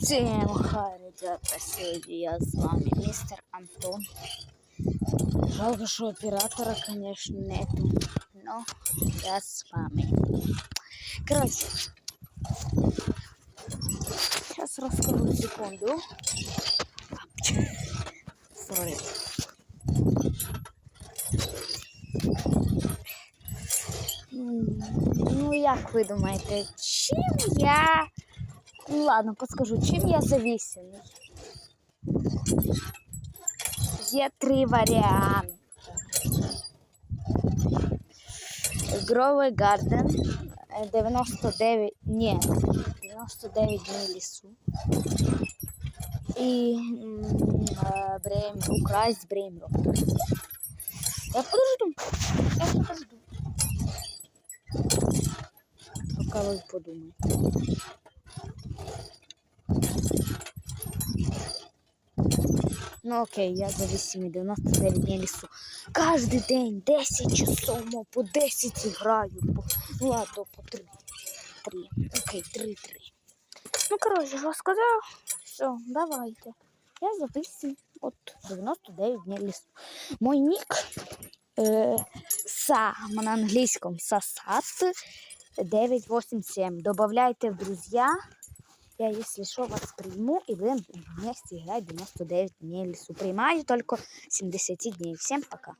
Всем хай, ребята, сегодня я с вами, мистер Антон. Жалко, что оператора, конечно, нету, но я с вами. Короче, сейчас расскажу секунду. М, Ну, як ви думаєте, чим я ладно, подскажу, чим я зависимий? Є три варіанти. Гровий Гарден, е, 99, ні, 99 днів лісу. І м, е, Брейм, украсть Бреймрок. Я подожду, я подожду. Пока ви подумаєте. Ну окей, я зависимый 99 дней лесу. Каждый день 10 часов, мол, по 10 играю. По... Ну ладно, по 3. 3. Окей, 3, 3. Ну, короче, рассказал. Все, давайте. Я зависим от 99 дней лесу. Мой ник е, са на английском сасат 987. Добавляйте в друзья. Я, если что, вас приму, и будем вместе играть 99 дней лесу. Принимаю только 70 дней. Всем пока.